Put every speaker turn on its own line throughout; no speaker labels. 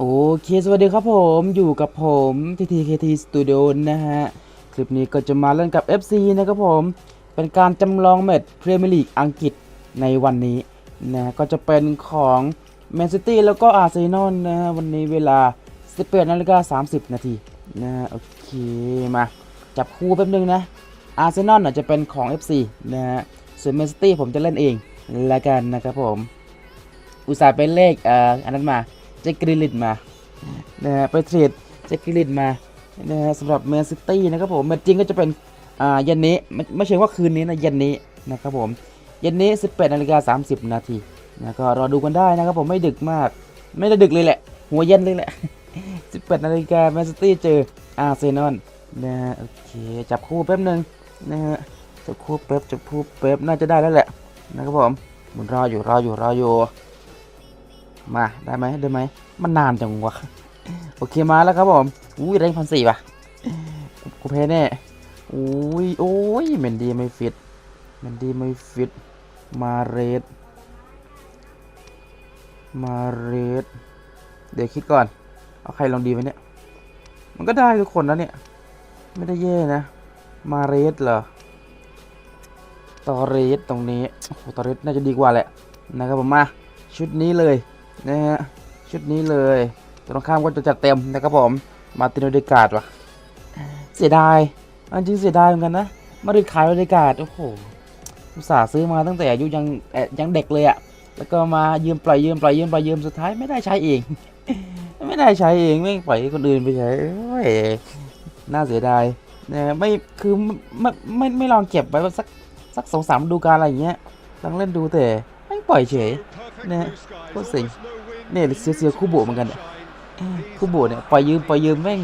โอเค สวัสดีครับผมอยู่กับผม TTKT Studio นะฮะ คลิปนี้ก็จะมาเล่นกับ FC นะครับผม เป็นการจำลองแมตช์พรีเมียร์ลีกอังกฤษในวันนี้นะก็จะเป็นของแมนซิตี้แล้วก็อาร์เซนอลนะฮะ วันนี้เวลา 18นาฬิกา30 นาทีนะโอเค มา จับคู่แป๊บนึงนะอาร์เซนอลจะเป็นของ FC นะฮะ ส่วนแมนซิตี้ผมจะเล่นเองละกันนะครับผม อุตส่าห์เป็นเลขเอ่ออันนั้นมา จคกริลิตมานะฮะไปเทรดเจคกริลิตมานะฮะสำหรับแมนซิตี้นะครับผมแมตจริงก็จะเป็นอ่าเย็นนี้ไม่ไม่เชิงว่าคืนนี้นะเย็นนี้นะครับผมเย็นนี้ 18นาฬิกา30 นาทีนะก็รอดูกันได้นะครับผมไม่ดึกมาก ไม่ได้ดึกเลยแหละ หัวเย็นเลยแหละ 18นาฬิกาแมนซิตี้เจออาร์เซนอลนะฮะโอเคจับคู่แป๊บหนึ่งนะฮะจับคู่แป๊บจับคู่แป๊บน่าจะได้แล้วแหละนะครับผมมันรออยู่รออยู่รออยู่ มาได้ไหมได้ไหมมันนานจังวะโอเคมาแล้วครับผมอุ้ยแรงพันสี่ป่ะกูแพ้แน่อุ้ยโอ้ยเมนดีไม่ฟิตเมนดีไม่ฟิตมาเรดมาเรดเดี๋ยวคิดก่อน เอาใครลองดีไหมเนี่ย มันก็ได้ทุกคนแล้วเนี่ย ไม่ได้แย่นะ มาเรดเหรอตอเรสตรงนี้โอ้ตอเรสน่าจะดีกว่าแหละนะครับผมมาชุดนี้เลย นะฮะชุดนี้เลยตรงข้ามก็จะจัดเต็มนะครับผมมาตินโอเดกาดว่ะเสียดายอันจริงเสียดายเหมือนกันนะมาริดขายโอเดกาดโอ้โหอุตส่าห์ซื้อมาตั้งแต่อายุยังเอ่อยังเด็กเลยอะแล้วก็มายืมปล่อยยืมปล่อยยืมปล่อยยืมสุดท้ายไม่ได้ใช้เอง ไม่ได้ใช้เองไม่ปล่อยให้คนอื่นไปใช้โอ้ยน่าเสียดายนะไม่คือไม่ไม่ไม่ลองเก็บไว้สักสักสองสามดูกาลอะไรอย่างเงี้ยลองเล่นดูแต่ไม่ปล่อยเฉย
นะโคตรสิง
เนี่ยเสียเสียคู่โบเหมือนกันเนี่ยคู่โบเนี่ยปล่อยยืมปล่อยยืมแม่ง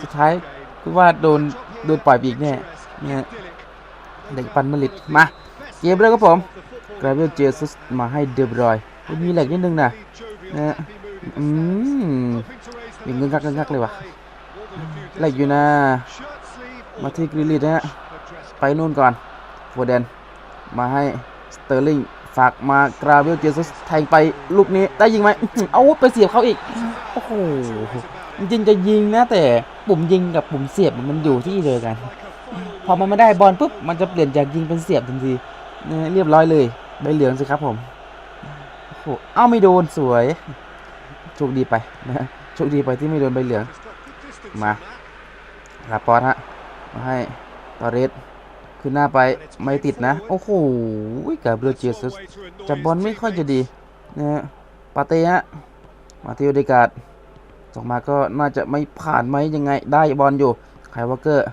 สุดท้ายคือว่าโดนโดนปล่อยไปอีกแน่เนี่ยเด็กปันมลิดมาเกมแล้วครับผมกราเวลเจสุสมาให้เดบรอยมีแหลกนิดนึงนะนะอืมมีเงินงักเงินงักเลยว่ะแหลกอยู่นะ มาที่กริลลิตนะฮะไปนู่นก่อนโฟเดนมาให้สเตอร์ลิง ฝากมากราเวลเจสุสแทงไปลูกนี้ได้ยิงไหมเอาไปเสียบเขาอีก โอ้โหจริงจะยิงนะแต่ปุ่มยิงกับปุ่มเสียบมันอยู่ที่เดียวกัน พอมันไม่ได้บอลปุ๊บมันจะเปลี่ยนจากยิงเป็นเสียบทันทีเรียบร้อยเลยใบเหลืองสิครับผมโอ้โหเอาไม่โดนสวยโชคดีไปนะโชคดีไปที่ไม่โดนใบเหลืองมาลาปอสฮะมาให้ตอเรส ขึ้นหน้าไปไม่ติดนะ โอ้โหกับเบลเจสจับบอลไม่ค่อยจะดีนะฮะปาเต้ฮะมาที่โอเดกาดส่งมาก็น่าจะไม่ผ่านไหมยังไงได้บอลอยู่ไคลวอเกอร์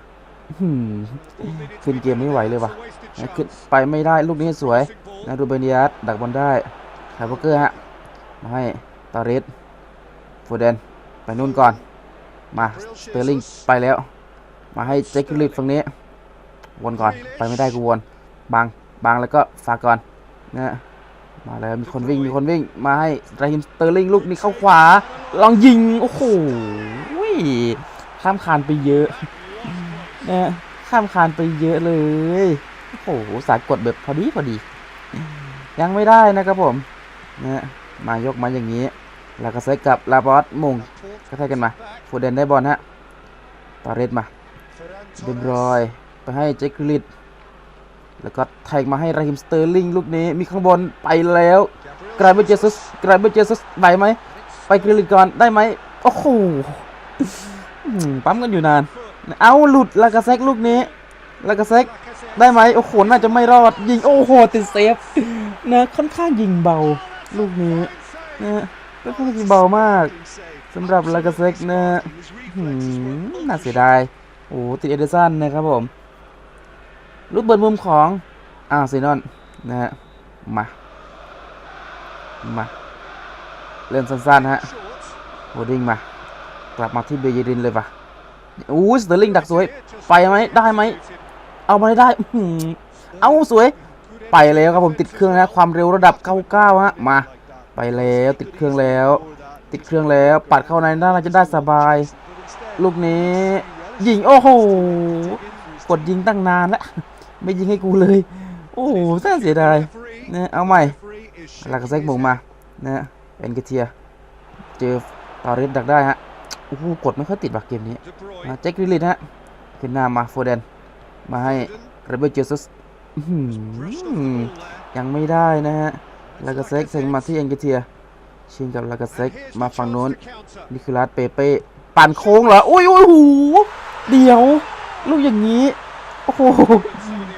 ขึ้นเกมไม่ไหวเลยว่ะนะขึ้นไปไม่ได้ลูกนี้สวยนะดูเบนียสดักบอลได้ไคลวอเกอร์ฮะมาให้ตอเรสโฟเดนไปนู่นก่อน มาสเตอร์ลิงไปแล้ว มาให้เจคกิลิตฝั่งนี้ วนก่อน ไปไม่ได้กูวนบังบังแล้วก็ฝากก่อนนะมาแล้วมีคนวิ่งมีคนวิ่งมาให้ราฮิมสเตอร์ลิงลูกนี้เข้าขวา ลองยิง โอ้โหข้ามคานไปเยอะนะข้ามคานไปเยอะเลย โอ้โห สายกดแบบพอดีพอดี ยังไม่ได้นะครับผมนะมายกมาอย่างนี้ แล้วก็ใส่กับลาบอสมงกระแทกกันมาโฟเดนได้บอลฮะตอเรสมาเรียบร้อย ไปให้เจคกริดแล้วก็แทงมาให้ราฮิมสเตอร์ลิงลูกนี้มีข้างบนไปแล้วกรายเป็นเจสุสกลายเป็นเจสุสไหวไหมไปกริดก่อนได้ไหมโอ้โหปั๊มกันอยู่นาน เอาหลุดลากาเซกลูกนี้ลากาเซกได้ไหมโอ้โหน่าจะไม่รอดยิงโอ้โหติดเซฟนะค่อนข้างยิงเบาลูกนี้นะค่อนข้างยิงเบามากสำหรับลากาเซกนะหืมน่าเสียดายโอ้ติดเอเดอร์สันนะครับผม ลูกเบิร์มุมของอาร์เซนอลนะฮะมา มา เล่นสั้นๆฮะโฮดิ้งมา กลับมาที่เบเยรินเลยปะอู้สเตอร์ลิงดักสวย ไปไหมได้ไหม เอามาได้ได้อื้อหือเอาสวย ไปแล้วครับผมติดเครื่องนะความเร็วระดับ 99 ฮะ มา ไปแล้วติดเครื่องแล้ว ติดเครื่องแล้ว ปัดเข้าในน่าจะได้สบาย ลูกนี้ ยิง โอ้โห กดยิงตั้งนานแล้ว ไม่ยิงให้กูเลย โอ้โหน่าเสียดายนะเอาใหม่ลากาเซกหมงมานะเอ็นกเทีย เจอต่อเรสดักได้ฮะโอ้โหกดไม่ค่อยติดว่ะเกมนี้นะแจ็คกริลลิตฮะขึ้นหน้ามาโฟเดนมาให้เรเบลเจสุสอื้อหือยังไม่ได้นะฮะลากาเซ็กเซ็งมาที่เอ็นกเทีย ชิงกับลากาเซ็กมาฝั่งโน้นนิคุลัสเปเป้ปั่นโค้งเหรอ อุ้ยอุ้ยหูเดี๋ยว ลูกอย่างนี้ โอ้โห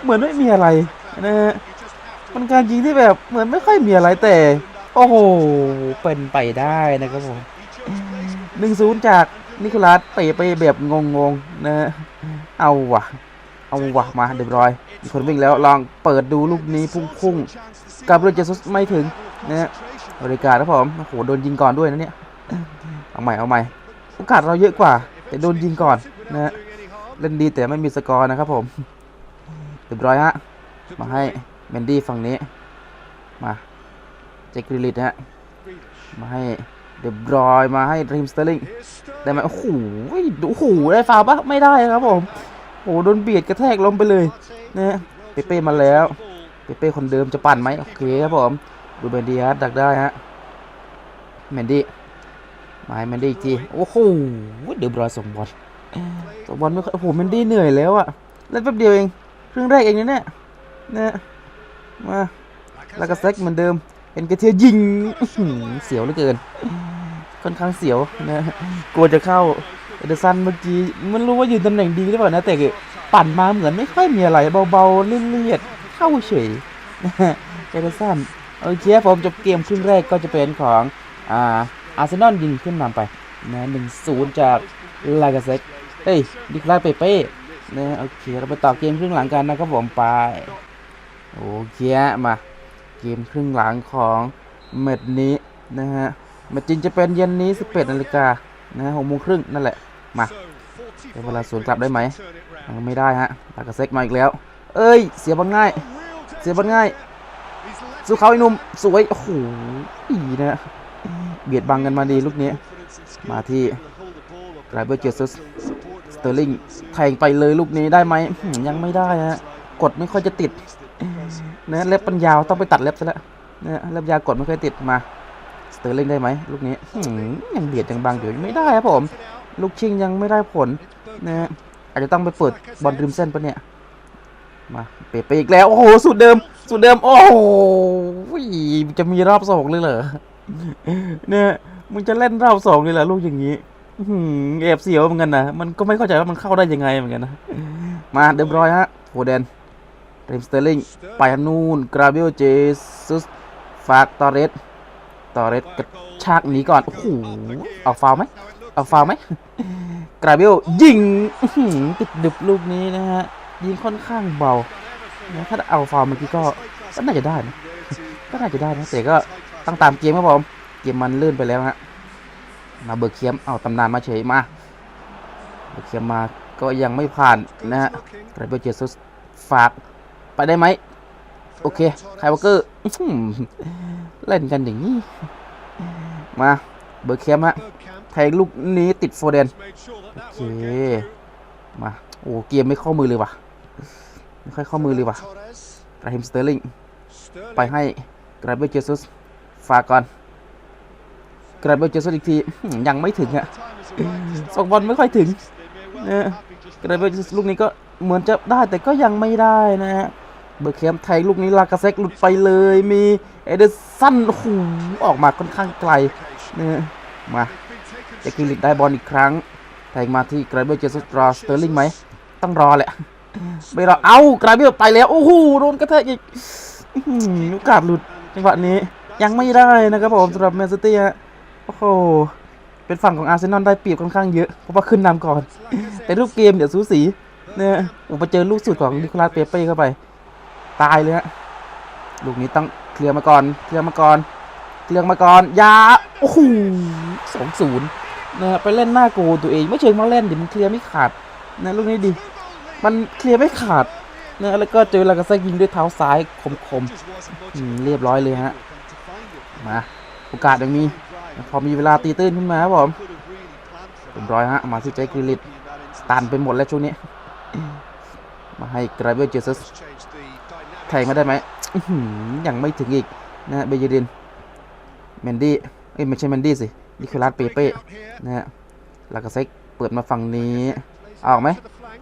เหมือนไม่มีอะไรนะฮะมันการยิงที่แบบเหมือนไม่ค่อยมีอะไรแต่ โอ้โห เป็นไปได้นะครับผมหนึ่งศูนย์จากนิโคลัสเตะไปแบบงงๆนะเอาวะเอาวะมาเรียบร้อยมีคนวิ่งแล้วลองเปิดดูลูกนี้พุ่งๆกับเรือเจสุสไม่ถึงนะฮะบริการนะผมโอ้โหโดนยิงก่อนด้วยนะเนี่ยเอาใหม่เอาใหม่โอกาสเราเยอะกว่า แต่โดนยิงก่อนนะฮะเล่นดีแต่ไม่มีสกอร์นะครับผม เรียบร้อยฮะ มาให้เมนดี้ฝั่งนี้ มาเจคกริลิตฮะ มาให้เดบรอยมาให้ริมสเตอร์ลิงได้ไหมโอ้โหโอ้โหได้ฟาวปะไม่ได้ครับผมโอ้โหโดนเบียดกระแทกล้มไปเลยนะฮะเปเป้มาแล้วเปเป้คนเดิมจะปั่นไหมโอเคครับผมดูเมนดี้ฮะดักได้ฮะเมนดี้มาให้เมนดี้อีกทีโอ้โหเดือบรอยส่งบอลส่งบอลไม่โอ้โหเมนดี้เหนื่อยแล้วอะเล่นแป๊บเดียวเอง รึ่งแรกเองนะเนี่ยนะมาแล้วก็แซกเหมือนเดิมเอ็นเกเทียยิงเสียวเหลือเกิน ค่อนข้างเสียวนะกลัวจะเข้าเอเดอร์สันเมื่อกี้มันรู้ว่ายืนตำแหน่งดีหรือเปล่านะแต่ปั่นมาเหมือนไม่ค่อยมีอะไรเบาๆเลียดๆเข้าเฉยเอเดอร์สันโอเคผมจบเกมครึ่งแรกก็จะเป็นของอ่าอาร์เซนอลยิงขึ้นนำไปนะหนึ่งศูนย์จากลากาเซกเฮ้ยดิคลาเปเป้ นะโอเคเราไปต่อเกมครึ่งหลังกันนะครับผมไปโอเคมา เกมครึ่งหลังของเม็ดนี้นะฮะแมตช์จริงจะเป็นเย็นนี้ 11นาฬิกานะฮะหกโมงครึ่งนั่นแหละมาเป็นเวลาสวนกลับได้ไหมยังไม่ได้ฮะลากาเซ็กมาอีกแล้ว เอ้ย เสียบอลง่าย เสียบอลง่ายสู้เขาไอ้หนุ่มสวยโอ้โหอีนะเบียดบังกันมาดีลูกนี้ มาที่ไรเบอร์เจส สเตอร์ลิงแทงไปเลยลูกนี้ได้ไหมยังไม่ได้ฮะกดไม่ค่อยจะติดนะเล็บปัญญาวต้องไปตัดเล็บซะแล้วนะเล็บยาวกดไม่ค่อยติดมาสเตอร์ลิงได้ไหมลูกนี้ยังเบียดยังบางอยู่ไม่ได้ครับผม ลูกชิงยังไม่ได้ผลนะฮะอาจจะต้องไปเปิดบอลริมเส้นปะเนี่ยมาเปไปอีกแล้ว โอ้โหสูตรเดิมสูตรเดิม โอ้โหจะมีรอบสองเลยเหรอเนี่ยมึงจะเล่นรอบสองเลยเหรอลูกอย่างนี้ อื้อหือแอบเสียวเหมือนกันนะมันก็ไม่เข้าใจว่ามันเข้าได้ยังไงเหมือนกันนะ มาเรียบร้อยฮะโฟเดนเรมสเตอร์ลิงไปนู่นกราเบลเจซุสฝากตอเรสตอเรสกระชากหนีก่อน โอ้โหเอาฟาวไหมเอาฟาวไหมกราเบลยิงติดดึบลูกนี้นะฮะ ยิงค่อนข้างเบาถ้าเอาฟาวเมื่อกี้ก็ก็น่าจะได้นะก็น่าจะได้นะแต่ก็ต้องตามเกมครับผมเกมมันเลื่อนไปแล้วฮะ มาเบิกเคียมเอาตำนานมาเฉยมาเบิกเคียมมาก็ยังไม่ผ่านนะฮะไกรเบอร์เจสุสฝากไปได้ไหมโอเคไคยวอลเกอร์เล่นกันอย่างนี้ มาเบิร์กเคียมฮะแทงลูกนี้ติดโฟเดนโอเคมาโอ้เกมไม่เข้ามือเลยว่ะไม่ค่อยเข้ามือเลยว่ะราฮิมสเตอร์ลิงไปให้กรเบอร์เจสุสฝากก่อน กราเบอร์เจสุสอีกทียังไม่ถึงอะส่งบอลไม่ค่อยถึงนะกราเบอร์เจสุสลูกนี้ก็เหมือนจะได้แต่ก็ยังไม่ได้นะฮะเบอร์เคมไทยลูกนี้ลากาเซกหลุดไปเลยมีเอเดอร์สันโอ้โหออกมาค่อนข้างไกลนะมาเจะกิลิตได้บอลอีกครั้งแทงมาที่กราเบอร์เจสุสรอสเตอร์ลิงไหมต้องรอแหละไม่รอเอ้ากราเบอร์ไปแล้วโอ้โหโดนกระแทกอีกโอกาสหลุดจังหวะนี้ยังไม่ได้นะครับผมสำหรับแมนซิตี้ฮะ โอ้โห เป็นฝั่งของอาร์เซนอลได้เปรียบค่อนข้างเยอะ เพราะว่าขึ้นนำก่อน แต่รูปเกมเดี๋ยวสูสีเนี่ยอุปเจอลูกสุดของนิโคลัสเปเป้เข้าไป ตายเลยฮะ ลูกนี้ต้องเคลียร์มาก่อน เคลียร์มาก่อน เคลียร์มาก่อน ยา โอ้โหสองศูนย์นะไปเล่นหน้าโกลตัวเอง ไม่เชิงมาเล่นเดิมันเคลียร์ไม่ขาดนะลูกนี้ดิมันเคลียร์ไม่ขาดนะแล้วก็เจอลากาเซกยิงด้วยเท้าซ้ายคมๆเรียบร้อยเลยฮะ มา โอกาสยังมี พอมีเวลาตีตื้นขึ้นมาครับผมเรียบร้อยฮะ มาที่ใจกริลิตตันไปหมดแล้วช่วงนี้ มาให้ไกรเบอร์เจสัสแทงมาได้ไหมยังไม่ถึงอีกนะเบเยดินเมนดี้เอ้ยไม่ใช่เมนดี้สินิโคลัสเปเป้นะฮะลากาเซ็กเปิดมาฝั่งนี้ ออกไหม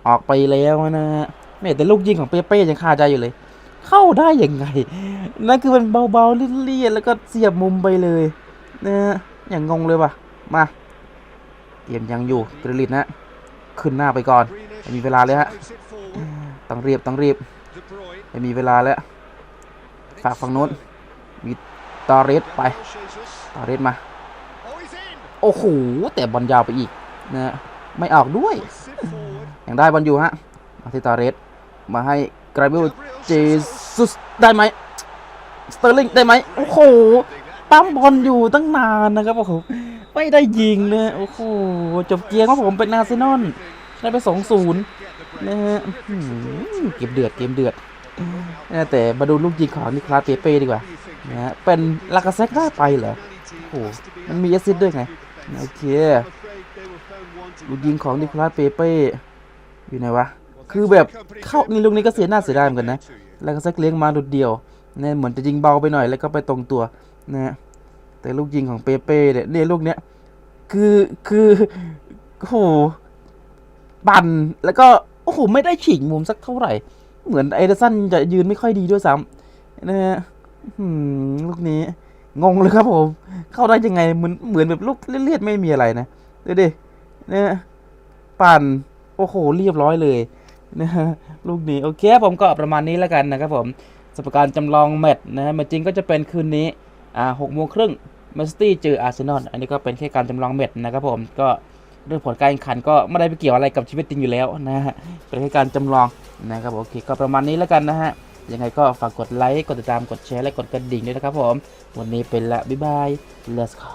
ออกไปแล้วนะฮะไม่แต่ลูกยิงของเปเป้ยังคาใจอยู่เลย เข้าได้ยังไง นั่นคือมันเบาๆเลี่ยนๆแล้วก็เสียบมุมไปเลย เนะฮะอย่างงงเลยว่ะ มาเกมยังอยู่กริลิตนะ ขึ้นหน้าไปก่อน ไม่มีเวลาเลยฮะ ต้องรีบต้องรีบ ไม่มีเวลาแล้ว ฝากฝั่งโน้น มีตอเรสไป ตอเรสมา โอ้โห แต่บอลยาวไปอีกนะฮะไม่ออกด้วย ยังได้บอลอยู่ฮะ มาที่ตอเรส มาให้กราบิลเจซุสได้ไหมสเตอร์ลิงได้ไหม โอ้โห ปั๊มบอลอยู่ตั้งนานนะครับโอ้โหไม่ได้ยิงนะโอ้โหจบเกียร์ครับผมเป็นอาร์เซนอลได้ไปสองศูนย์นะฮะเกมเดือดเกมเดือดแต่มาดูลูกยิงของนิคลัสเปเป้ดีกว่านะฮะเป็นลากาเซ็กได้ไปเหรอโอ้โหมันมีแอสซิสต์ด้วยไงโอเคลูกยิงของนิคลัสเปเป้อยู่ไหนวะคือแบบเข้านี่ลูกนี้ก็เสียหน้าเสียดายเหมือนกันนะล้วก็สักเลี้ยงมาดุดเดียวเนี่ยเหมือนจะยิงเบาไปหน่อยแล้วก็ไปตรงตัวนะฮะ แต่ลูกยิงของเปเป้เนี่ยเนี่ยลูกเนี้ยคือคือโอ้โหปั่นแล้วก็โอ้โหไม่ได้ฉิงมุมสักเท่าไหร่ เหมือนไอเดสันจะยืนไม่ค่อยดีด้วยซ้ำนะฮะลูกนี้ งงเลยครับผม เข้าได้ยังไงเหมือนเหมือนแบบลูกเลียดไม่มีอะไรนะดูดิเนี่ยปั่นโอ้โหเรียบร้อยเลยนะฮะลูกนี้โอเคผมก็ประมาณนี้แล้วกันนะครับผมสำหรับการจำลองแมตช์นะฮะแมตช์จริงก็จะเป็นคืนนี้อ่าหกโมงครึ่ง แมนซิตี้เจออาร์เซนอลอันนี้ก็เป็นแค่การจำลองแมตช์นะครับผมก็เรื่องผลการแข่งขันก็ไม่ได้ไปเกี่ยวอะไรกับชีวิตจริงอยู่แล้วนะฮะเป็นแค่การจำลองนะครับโอเคก็ประมาณนี้แล้วกันนะฮะยังไงก็ฝากกดไลค์กดติดตามกดแชร์และกดกระดิ่งด้วยนะครับผม วันนี้เป็นละบ๊ายบาย let's go